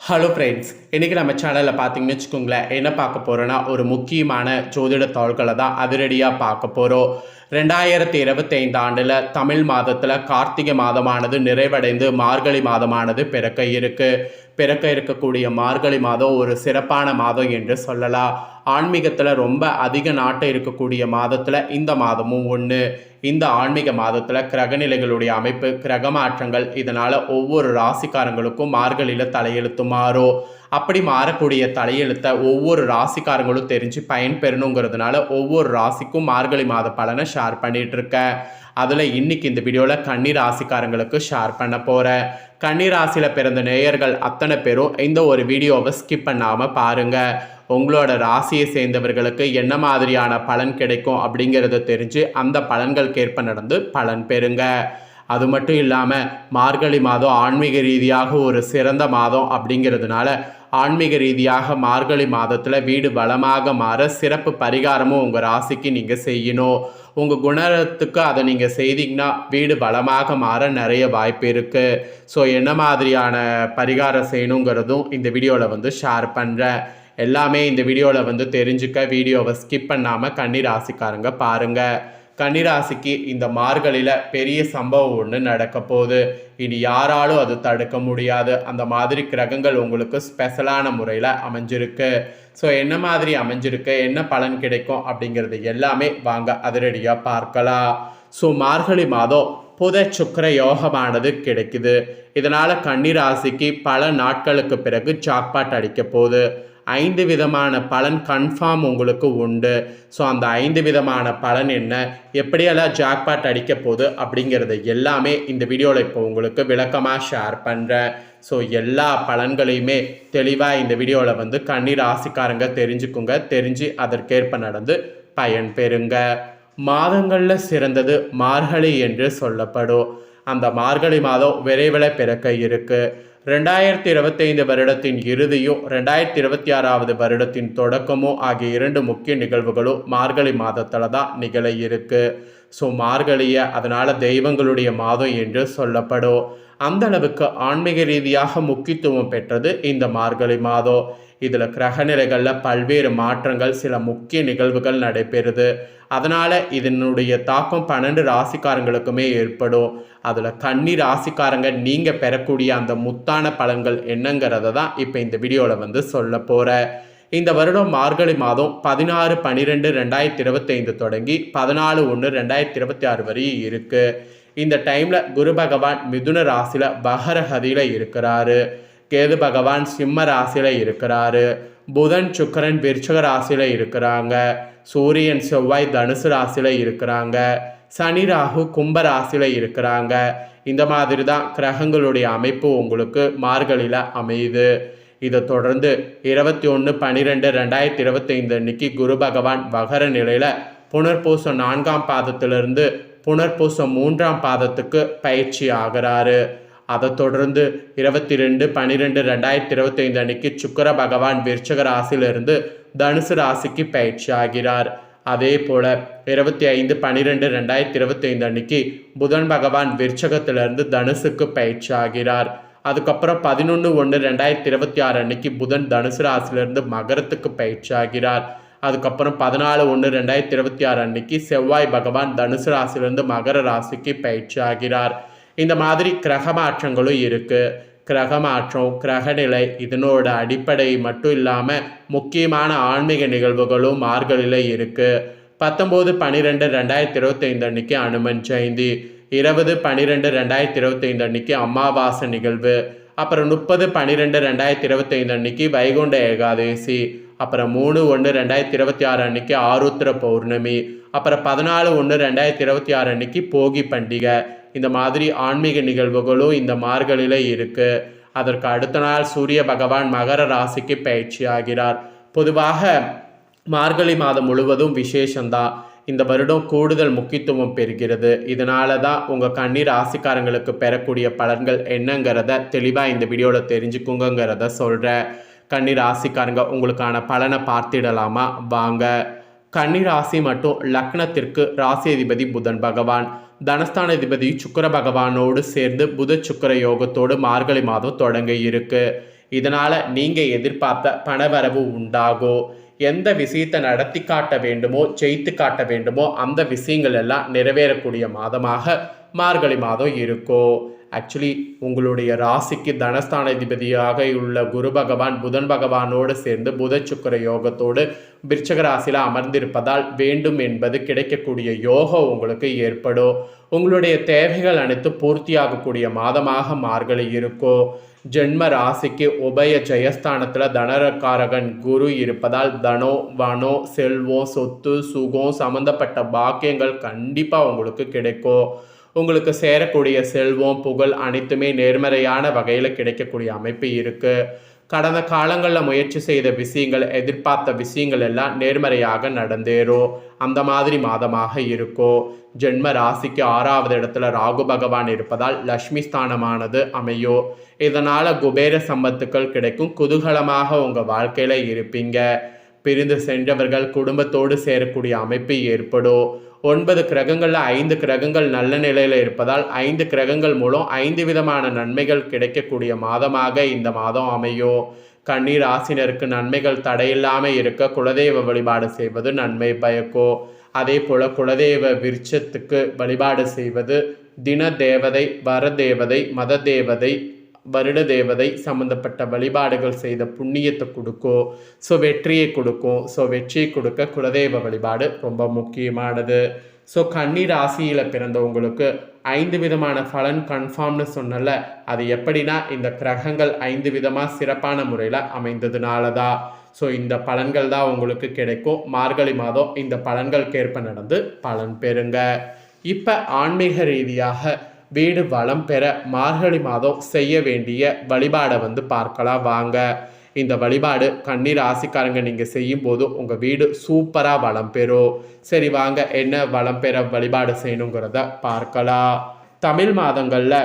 Hello friends இன்றைக்கி நம்ம சேனலில் பார்த்தீங்கன்னு வச்சுக்கோங்களேன் என்ன பார்க்க போகிறோன்னா ஒரு முக்கியமான ஜோதிட தாள்களை தான் அதிரடியாக பார்க்க போகிறோம் ரெண்டாயிரத்தி இருபத்தைந்து ஆண்டில் தமிழ் மாதத்தில் கார்த்திகை மாதமானது நிறைவடைந்து மார்கழி மாதமானது பிறக்க இருக்குது பிறக்க இருக்கக்கூடிய மார்கழி மாதம் ஒரு சிறப்பான மாதம் என்று சொல்லலாம். ஆன்மீகத்தில் ரொம்ப அதிக நாட்டம் இருக்கக்கூடிய மாதத்தில் இந்த மாதமும் ஒன்று இந்த ஆன்மீக மாதத்தில் கிரகநிலைகளுடைய அமைப்பு கிரக மாற்றங்கள் இதனால் ஒவ்வொரு ராசிக்காரங்களுக்கும் மார்கழியில் தலையெழுத்து மாறும். அப்படி மாறக்கூடிய தலையெழுத்தை ஒவ்வொரு ராசிக்காரங்களும் தெரிஞ்சு பயன்பெறணுங்கிறதுனால ஒவ்வொரு ராசிக்கும் மார்கழி மாத பலனை ஷேர் பண்ணிகிட்ருக்கேன் அதில் இன்னைக்கு இந்த வீடியோவில் கன்னி ராசிக்காரங்களுக்கு ஷேர் பண்ண போகிறேன் கன்னி ராசியில் பிறந்த நேயர்கள் அத்தனை பேரும் இந்த ஒரு வீடியோவை ஸ்கிப் பண்ணாமல் பாருங்கள் உங்களோட ராசியை சேர்ந்தவர்களுக்கு என்ன மாதிரியான பலன் கிடைக்கும் அப்படிங்கிறத தெரிஞ்சு அந்த பலன்களுக்கேற்ப நடந்து பலன் பெறுங்க. அது மட்டும் இல்லாமல் மார்கழி மாதம் ஆன்மீக ரீதியாக ஒரு சிறந்த மாதம் அப்படிங்கிறதுனால ஆன்மீக ரீதியாக மார்கழி மாதத்தில் வீடு வளமாக மாற சிறப்பு பரிகாரமும் உங்கள் ராசிக்கு நீங்கள் செய்யணும். உங்கள் குணத்துக்கு அதை நீங்கள் செய்தீங்கன்னா வீடு வளமாக மாற நிறைய வாய்ப்பு இருக்குது ஸோ என்ன மாதிரியான பரிகாரம் செய்யணுங்கிறதும் இந்த வீடியோவில் வந்து ஷேர் பண்ணுறேன் எல்லாமே இந்த வீடியோவில் வந்து தெரிஞ்சுக்க வீடியோவை ஸ்கிப் பண்ணாமல் கன்னி ராசிக்காரங்க பாருங்கள் கன்னிராசிக்கு இந்த மார்கழியில் பெரிய சம்பவம் ஒன்று நடக்க போகுது. இனி யாராலும் அது தடுக்க முடியாது. அந்த மாதிரி கிரகங்கள் உங்களுக்கு ஸ்பெஷலான முறையில் அமைஞ்சிருக்கு. ஸோ என்ன மாதிரி அமைஞ்சிருக்கு? என்ன பலன் கிடைக்கும்? அப்படிங்கிறது எல்லாமே வாங்க அதிரடியாக பார்க்கலாம். ஸோ மார்கழி மாதம் புத சுக்கர யோகமானது கிடைக்குது. இதனால் கன்னிராசிக்கு பல நாட்களுக்கு பிறகு ஜாக்பாட் அடிக்க போகுது. ஐந்து விதமான பலன் கன்ஃபார்ம் உங்களுக்கு உண்டு. ஸோ அந்த ஐந்து விதமான பலன் என்ன? எப்படியெல்லாம் ஜாக்பாட் அடிக்க போகுது அப்படிங்கிறது எல்லாமே இந்த வீடியோவில் இப்போ உங்களுக்கு விளக்கமாக ஷேர் பண்ணுறேன் ஸோ எல்லா பலன்களையுமே தெளிவாக இந்த வீடியோவில் வந்து கண்ணீர் ஆசிக்காரங்க தெரிஞ்சுக்குங்க. தெரிஞ்சு அதற்கேற்ப நடந்து பயன் பெறுங்க. மாதங்களில் சிறந்தது மார்கழி என்று சொல்லப்படும். அந்த மார்கழி மாதம் விரைவில் பிறக்க இருக்குது ரெண்டாயிரத்தி இருபத்தைந்து வருடத்தின் இறுதியும் ரெண்டாயிரத்தி இருபத்தி ஆறாவது வருடத்தின் தொடக்கமோ ஆகிய இரண்டு முக்கிய நிகழ்வுகளும் மார்கழி மாதத்தில் தான் நிகழ இருக்கு. ஸோ மார்கழியை அதனால் தெய்வங்களுடைய மாதம் என்று சொல்லப்படும். அந்த அளவுக்கு ஆன்மீக ரீதியாக முக்கியத்துவம் பெற்றது இந்த மார்கழி மாதம். இதில் கிரகநிலைகளில் பல்வேறு மாற்றங்கள் சில முக்கிய நிகழ்வுகள் நடைபெறுது. அதனால் இதனுடைய தாக்கம் பன்னெண்டு ராசிக்காரங்களுக்குமே ஏற்படும். அதில் கன்னி ராசிக்காரங்க நீங்கள் பெறக்கூடிய அந்த முத்தான பலன்கள் என்னங்கிறத தான் இப்போ இந்த வீடியோவில் வந்து சொல்ல போகிறேன் இந்த வருடம் மார்கழி மாதம் பதினாறு பன்னிரெண்டு ரெண்டாயிரத்தி இருபத்தைந்து தொடங்கி பதினாலு ஒன்று ரெண்டாயிரத்தி இருபத்தி ஆறு வரையும் இருக்குது இந்த டைமில் குரு பகவான் மிதுன ராசியில் பகரகதியில் இருக்கிறாரு. கேது பகவான் சிம்ம ராசியில் இருக்கிறாரு. புதன் சுக்கரன் விருச்சக ராசியில் இருக்கிறாங்க. சூரியன் செவ்வாய் தனுசு ராசியில் இருக்கிறாங்க. சனி ராகு கும்ப ராசியில் இருக்கிறாங்க. இந்த மாதிரி தான் கிரகங்களுடைய அமைப்பு உங்களுக்கு மார்கழியில் அமையுது. இதை தொடர்ந்து இருபத்தி ஒன்று பன்னிரெண்டு ரெண்டாயிரத்தி இருபத்தைந்து அன்னைக்கு குரு பகவான் வகர நிலையில் புனர்பூசம் நான்காம் பாதத்திலிருந்து புனர்பூசம் மூன்றாம் பாதத்துக்கு பயிற்சி ஆகிறாரு. அதை தொடர்ந்து இருபத்தி ரெண்டு பன்னிரெண்டு ரெண்டாயிரத்தி இருபத்தைந்து அன்னைக்கு சுக்கர பகவான் விருச்சக ராசியிலிருந்து தனுசு ராசிக்கு பயிற்சி ஆகிறார். அதே போல இருபத்தி ஐந்து பன்னிரெண்டு ரெண்டாயிரத்தி இருபத்தைந்து அன்னைக்கு புதன் பகவான் விருச்சகத்திலிருந்து தனுசுக்கு பயிற்சி ஆகிறார். அதுக்கப்புறம் பதினொன்று ஒன்று ரெண்டாயிரத்தி இருபத்தி ஆறு அன்னைக்கு புதன் தனுசு ராசியிலிருந்து மகரத்துக்கு பயிற்சி ஆகிறார். அதுக்கப்புறம் பதினாலு ஒன்று ரெண்டாயிரத்தி இருபத்தி ஆறு அன்னைக்கு செவ்வாய் பகவான் தனுசு ராசியிலிருந்து மகர ராசிக்கு பயிற்சி ஆகிறார். இந்த மாதிரி கிரக மாற்றங்களும் இருக்குது கிரக மாற்றம் கிரகநிலை இதனோட அடிப்படை மட்டும் இல்லாமல் முக்கியமான ஆன்மீக நிகழ்வுகளும் மார்கழியில் இருக்குது பத்தொம்போது பன்னிரெண்டு ரெண்டாயிரத்தி இருபத்தைந்து அன்னைக்கு அனுமன் ஜெயந்தி இருபது பன்னிரெண்டு ரெண்டாயிரத்தி இருபத்தைந்து அன்னைக்கு அமாவாசை நிகழ்வு அப்புறம் முப்பது பன்னிரெண்டு ரெண்டாயிரத்தி இருபத்தைந்து அன்னைக்கு வைகுண்ட ஏகாதேசி அப்புறம் மூணு ஒன்று ரெண்டாயிரத்தி இருபத்தி ஆறு அன்னைக்கு ஆருத்ர பௌர்ணமி அப்புறம் பதினாலு ஒன்று ரெண்டாயிரத்தி இருபத்தி ஆறு அன்னைக்கு போகி பண்டிகை இந்த மாதிரி ஆன்மீக நிகழ்வுகளும் இந்த மார்கழியில் இருக்குது அதற்கு அடுத்த நாள் சூரிய பகவான் மகர ராசிக்கு பயிற்சி ஆகிறார். பொதுவாக மார்கழி மாதம் முழுவதும் விசேஷந்தான் இந்த வருடம் கூடுதல் முக்கியத்துவம் பெறுகிறது. இதனால தான் உங்கள் கண்ணீர் ராசிக்காரங்களுக்கு பெறக்கூடிய பலன்கள் என்னங்கிறத தெளிவாக இந்த வீடியோவில் தெரிஞ்சுக்குங்கிறத சொல்கிறேன் கண்ணீர் ராசிக்காரங்க உங்களுக்கான பலனை பார்த்திடலாமா? வாங்க. கன்னிராசி மற்றும் லக்னத்திற்கு ராசி அதிபதி புதன் பகவான். தனஸ்தான அதிபதி சுக்கர பகவானோடு சேர்ந்து புத சுக்கர யோகத்தோடு மார்கழி மாதம் தொடங்க இருக்கு. இதனால் நீங்கள் எதிர்பார்த்த பணவரவு உண்டாகும் எந்த விஷயத்தை நடத்தி காட்ட வேண்டுமோ ஜெயித்து காட்ட வேண்டுமோ அந்த விஷயங்கள் எல்லாம் நிறைவேறக்கூடிய மாதமாக மார்கழி மாதம் இருக்கும் ஆக்சுவலி உங்களுடைய ராசிக்கு தனஸ்தானாதிபதியாக உள்ள குரு பகவான் புதன் பகவானோடு சேர்ந்து புத சுக்கர யோகத்தோடு விருச்சக ராசியில் அமர்ந்திருப்பதால் வேண்டும் என்பது கிடைக்கக்கூடிய யோகம் உங்களுக்கு ஏற்படும். உங்களுடைய தேவைகள் அனைத்து பூர்த்தியாகக்கூடிய மாதமாக மார்கழி இருக்கும் ஜென்ம ராசிக்கு உபய ஜெயஸ்தானத்தில் தனரக்காரகன் குரு இருப்பதால் தனோ வனோ செல்வம் சொத்து சுகம் சம்மந்தப்பட்ட பாக்கியங்கள் கண்டிப்பாக உங்களுக்கு கிடைக்கும். உங்களுக்கு சேரக்கூடிய செல்வம் புகழ் அனைத்துமே நேர்மறையான வகையில் கிடைக்கக்கூடிய அமைப்பு இருக்குது கடந்த காலங்களில் முயற்சி செய்த விஷயங்கள் எதிர்பார்த்த விஷயங்கள் எல்லாம் நேர்மறையாக நடந்தேறும். அந்த மாதிரி மாதமாக இருக்கும் ஜென்ம ராசிக்கு ஆறாவது இடத்துல ராகு பகவான் இருப்பதால் லக்ஷ்மி ஸ்தானமானது அமையும் இதனால் குபேர சம்பத்துக்கள் கிடைக்கும். குதூகலமாக உங்கள் வாழ்க்கையில் இருப்பீங்க. பிரிந்து சென்றவர்கள் குடும்பத்தோடு சேரக்கூடிய அமைப்பு ஏற்படும். ஒன்பது கிரகங்களில் ஐந்து கிரகங்கள் நல்ல நிலையில் இருப்பதால் ஐந்து கிரகங்கள் மூலம் ஐந்து விதமான நன்மைகள் கிடைக்கக்கூடிய மாதமாக இந்த மாதம் அமையும். கண்ணீர் ஆசினருக்கு நன்மைகள் தடையில்லாமல் இருக்க குலதெய்வ வழிபாடு செய்வது நன்மை பயக்கோ. அதே போல் குலதெய்வ விருட்சத்துக்கு வழிபாடு செய்வது தின தேவதை வர தேவதை மத தேவதை வருட தேவதை சம்மந்தப்பட்ட வழிபாடுகள் செய்த புண்ணியத்தை கொடுக்கும் ஸோ வெற்றியை கொடுக்கும் ஸோ வெற்றியை கொடுக்க குலதெய்வ வழிபாடு ரொம்ப முக்கியமானது. ஸோ கன்னி ராசியில் பிறந்தவங்களுக்கு ஐந்து விதமான பலன் கன்ஃபார்ம்னு சொன்னல அது எப்படின்னா இந்த கிரகங்கள் ஐந்து விதமாக சிறப்பான முறையில் அமைந்ததுனால தான் ஸோ இந்த பலன்கள் தான் உங்களுக்கு கிடைக்கும். மார்கழி மாதம் இந்த பலன்களுக்கேற்ப நடந்து பலன் பெறுங்க. இப்போ ஆன்மீக ரீதியாக வீடு வளம் பெற மார்கழி மாதம் செய்ய வேண்டிய வழிபாடை வந்து பார்க்கலாம் வாங்க. இந்த வழிபாடு கண்ணீர் ஆசிக்காரங்க நீங்கள் செய்யும்போது உங்கள் வீடு சூப்பராக வளம் பெறும். சரி வாங்க. என்ன வளம் பெற வழிபாடு செய்யணுங்கிறத பார்க்கலாம். தமிழ் மாதங்களில்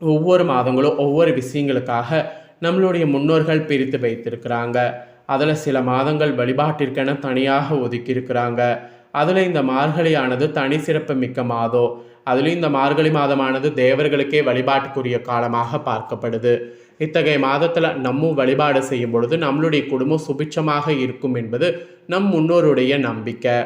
ஒவ்வொரு மாதங்களும் ஒவ்வொரு விஷயங்களுக்காக நம்மளுடைய முன்னோர்கள் பிரித்து வைத்திருக்கிறாங்க. அதில் சில மாதங்கள் வழிபாட்டிற்கென தனியாக ஒதுக்கியிருக்கிறாங்க. அதில் இந்த மார்கழியானது தனி சிறப்பு மிக்க மாதம் அதுலேயும் இந்த மார்கழி மாதமானது தேவர்களுக்கே வழிபாட்டுக்குரிய காலமாக பார்க்கப்படுது. இத்தகைய மாதத்தில் நம்மும் வழிபாடு செய்யும் பொழுது நம்மளுடைய குடும்பம் சுபிட்சமாக இருக்கும் என்பது நம் முன்னோருடைய நம்பிக்கை.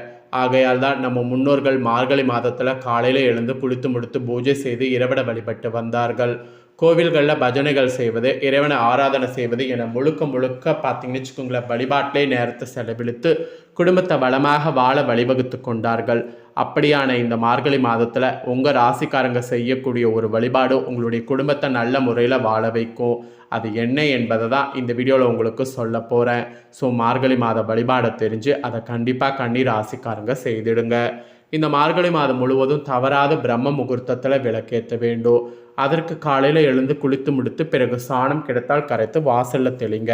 ஆகையால் தான் நம்ம முன்னோர்கள் மார்கழி மாதத்தில் காலையில் எழுந்து குளித்து முடித்து பூஜை செய்து இரவிட வழிபட்டு வந்தார்கள். கோவில்களில் பஜனைகள் செய்வது இறைவனை ஆராதனை செய்வது என முழுக்க முழுக்க பார்த்தீங்கன்னு வச்சுக்கோங்களேன் வழிபாட்டிலே நேரத்தை செலவழித்து குடும்பத்தை வளமாக வாழ வழிவகுத்து கொண்டார்கள். அப்படியான இந்த மார்கழி மாதத்தில் உங்கள் ராசிக்காரங்க செய்யக்கூடிய ஒரு வழிபாடு உங்களுடைய குடும்பத்தை நல்ல முறையில் வாழ வைக்கும். அது என்ன என்பதை தான் இந்த வீடியோவில் உங்களுக்கு சொல்ல போகிறேன் ஸோ மார்கழி மாத வழிபாடை தெரிஞ்சு அதை கண்டிப்பாக கண்ணீர் ராசிக்காரங்க செய்திடுங்க. இந்த மார்கழி மாதம் முழுவதும் தவறாத பிரம்ம முகூர்த்தத்தில் விளக்கேற்ற வேண்டும். அதற்கு காலையில் எழுந்து குளித்து முடித்து பிறகு சாணம் கிடைத்தால் கரைத்து வாசலில் தெளிங்க.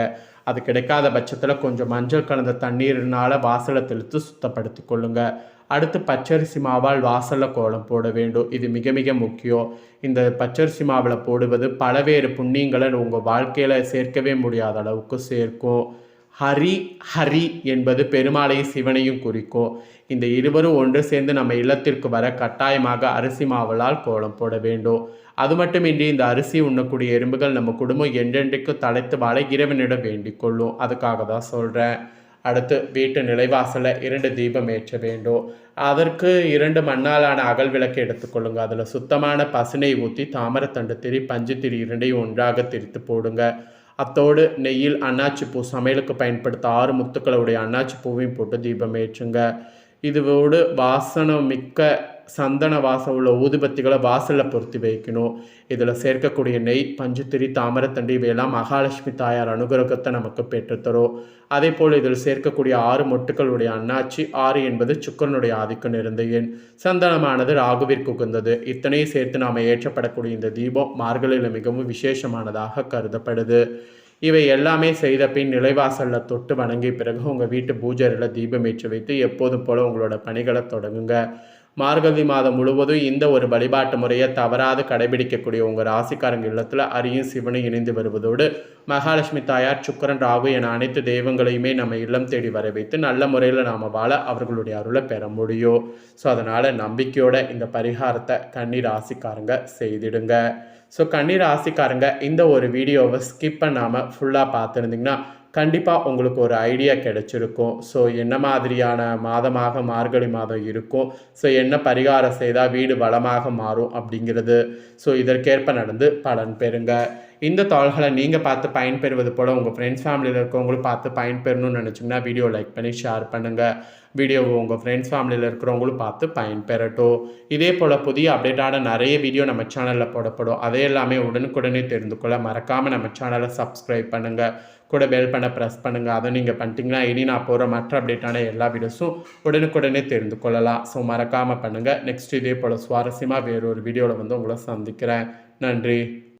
அது கிடைக்காத பட்சத்தில் கொஞ்சம் மஞ்சள் கலந்த தண்ணீரினால் வாசலை தெளித்து சுத்தப்படுத்தி கொள்ளுங்கள் அடுத்து பச்சரிசி மாவால் வாசலில் கோலம் போட வேண்டும். இது மிக மிக முக்கியம். இந்த பச்சரிசி மாவில் போடுவது பலவேறு புண்ணியங்களை உங்கள் வாழ்க்கையில் சேர்க்கவே முடியாத அளவுக்கு சேர்க்கும். ஹரி ஹரி என்பது பெருமாளையும் சிவனையும் குறிக்கும். இந்த இருவரும் ஒன்று சேர்ந்து நம்ம இல்லத்திற்கு வர கட்டாயமாக அரிசி மாவலால் கோலம் போட வேண்டும். அது மட்டுமின்றி இந்த அரிசி உண்ணக்கூடிய எறும்புகள் நம்ம குடும்பம் என்றென்றைக்கும் தலைத்து வாழ இறைவனிடம் வேண்டிக் கொள்ளும். அதுக்காக தான் சொல்கிறேன் அடுத்து வீட்டு நிலைவாசலில் இரண்டு தீபம் ஏற்ற வேண்டும். அதற்கு இரண்டு மண்ணாலான அகல் விளக்கு எடுத்துக்கொள்ளுங்க அதில் சுத்தமான பசுனை ஊற்றி தாமரத்தண்டு திரி பஞ்சு திரி இரண்டையும் ஒன்றாக திரித்து போடுங்க. அத்தோடு நெய்யில் அன்னாச்சி பூ சமையலுக்கு பயன்படுத்த ஆறு முத்துக்களுடைய அன்னாச்சி பூவையும் போட்டு தீபம் ஏற்றுங்க. இதுவோடு வாசனம் மிக்க சந்தன வாசம் உள்ள ஊதுபத்திகளை வாசலில் பொருத்தி வைக்கணும். இதில் சேர்க்கக்கூடிய நெய் பஞ்சுத்திரி தாமரத்தண்டி இவையெல்லாம் மகாலட்சுமி தாயார் அனுகிரகத்தை நமக்கு பெற்றுத்தரும். அதே போல் இதில் சேர்க்கக்கூடிய ஆறு மொட்டுக்களுடைய அண்ணாச்சி ஆறு என்பது சுக்கரனுடைய ஆதிக்கம் இருந்த எண். சந்தனமானது ராகுவிற்கு உகந்தது. இத்தனையும் சேர்த்து நாம் ஏற்றப்படக்கூடிய இந்த தீபம் மார்கழியில் மிகவும் விசேஷமானதாக கருதப்படுது. இவை எல்லாமே செய்த பின் நிலைவாசலில் தொட்டு வணங்கிய பிறகு உங்கள் வீட்டு பூஜையில் தீபம் ஏற்றி வைத்து எப்போதும் போல் உங்களோட பணிகளை தொடங்குங்க. மார்கழி மாதம் முழுவதும் இந்த ஒரு வழிபாட்டு முறையை தவறாது கடைபிடிக்கக்கூடிய உங்கள் ராசிக்காரங்க இல்லத்தில் அரியும் சிவனும் இணைந்து வருவதோடு மகாலட்சுமி தாயார் சுக்கரன் ராகு என அனைத்து தெய்வங்களையுமே நம்ம இல்லம் தேடி வர வைத்து நல்ல முறையில் நாம் வாழ அவர்களுடைய அருளை பெற முடியும். ஸோ அதனால் நம்பிக்கையோட இந்த பரிகாரத்தை கன்னி ராசிக்காரங்க செய்திடுங்க. ஸோ கன்னி ராசிக்காரங்க இந்த ஒரு வீடியோவை ஸ்கிப் பண்ணாமல் ஃபுல்லாக பார்த்துருந்தீங்கன்னா கண்டிப்பாக உங்களுக்கு ஒரு ஐடியா கிடைச்சிருக்கும். ஸோ என்ன மாதிரியான மாதமாக மார்கழி மாதம் இருக்கும்? ஸோ என்ன பரிகாரம் செய்தால் வீடு வளமாக மாறும் அப்படிங்கிறது. ஸோ இதற்கேற்ப நடந்து பலன் பெறுங்க. இந்த தாள்களை நீங்கள் பார்த்து பயன்பெறுவது போல் உங்கள் ஃப்ரெண்ட்ஸ் ஃபேமிலியில் இருக்கவங்களும் பார்த்து பயன்பெறணும்னு நினச்சிங்கன்னா வீடியோ லைக் பண்ணி ஷேர் பண்ணுங்கள் வீடியோவை உங்கள் ஃப்ரெண்ட்ஸ் ஃபேமிலியில் இருக்கிறவங்களும் பார்த்து பயன்பெறட்டும். இதே போல் புதிய அப்டேட்டான நிறைய வீடியோ நம்ம சேனலில் போடப்படும். அதே எல்லாமே உடனுக்குடனே தெரிந்து கொள்ள மறக்காமல் நம்ம சேனலை சப்ஸ்கிரைப் பண்ணுங்கள் கூட பெல் பண்ண ப்ரெஸ் பண்ணுங்கள் அதை நீங்கள் பண்ணிட்டீங்கன்னா இனி நான் போகிற மற்ற அப்டேட்டான எல்லா வீடியோஸும் உடனுக்குடனே தெரிந்து கொள்ளலாம். ஸோ மறக்காமல் பண்ணுங்கள் நெக்ஸ்ட் இதே போல் சுவாரஸ்யமாக வேறொரு வீடியோவில் வந்து உங்களை சந்திக்கிறேன். நன்றி.